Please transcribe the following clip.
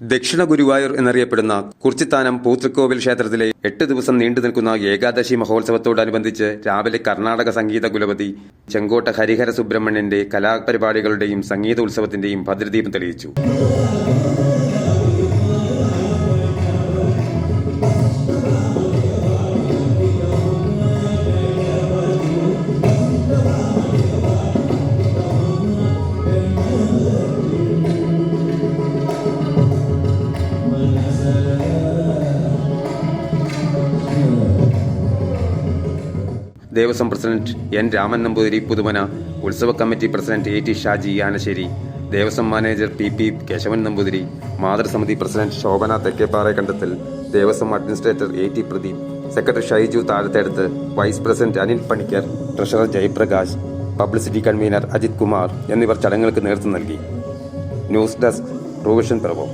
ദക്ഷിണ ഗുരുവായൂർ എന്നറിയപ്പെടുന്ന കുർച്ചിത്താനം പൂത്തൃക്കോവിൽ ക്ഷേത്രത്തിലെ എട്ട് ദിവസം നീണ്ടു നിൽക്കുന്ന ഏകാദശി മഹോത്സവത്തോടനുബന്ധിച്ച് രാവിലെ കർണാടക സംഗീത കുലപതി ചെങ്കോട്ട ഹരിഹര സുബ്രഹ്മണ്യന്റെ കലാപരിപാടികളുടെയും സംഗീത ഉത്സവത്തിന്റെയും ഭദ്രദീപം തെളിയിച്ചു. ദേവസ്വം പ്രസിഡന്റ് എൻ രാമൻ നമ്പൂതിരി പുതുമന ഉത്സവ committee president A T Shaji Anasseri Devaswom manager P P Keshavan Namboothiri മാതൃസമിതി president Shobhana Thekkeppara Kandathil Devaswom administrator A T Pradeep secretary Shaiju Thazhatheduth vice president Anil Panicker treasurer Jayaprakash publicity convener Ajith Kumar എന്നിവർ ചടങ്ങുകൾക്ക് നേതൃത്വം നൽകി. News desk provision പ്രഭു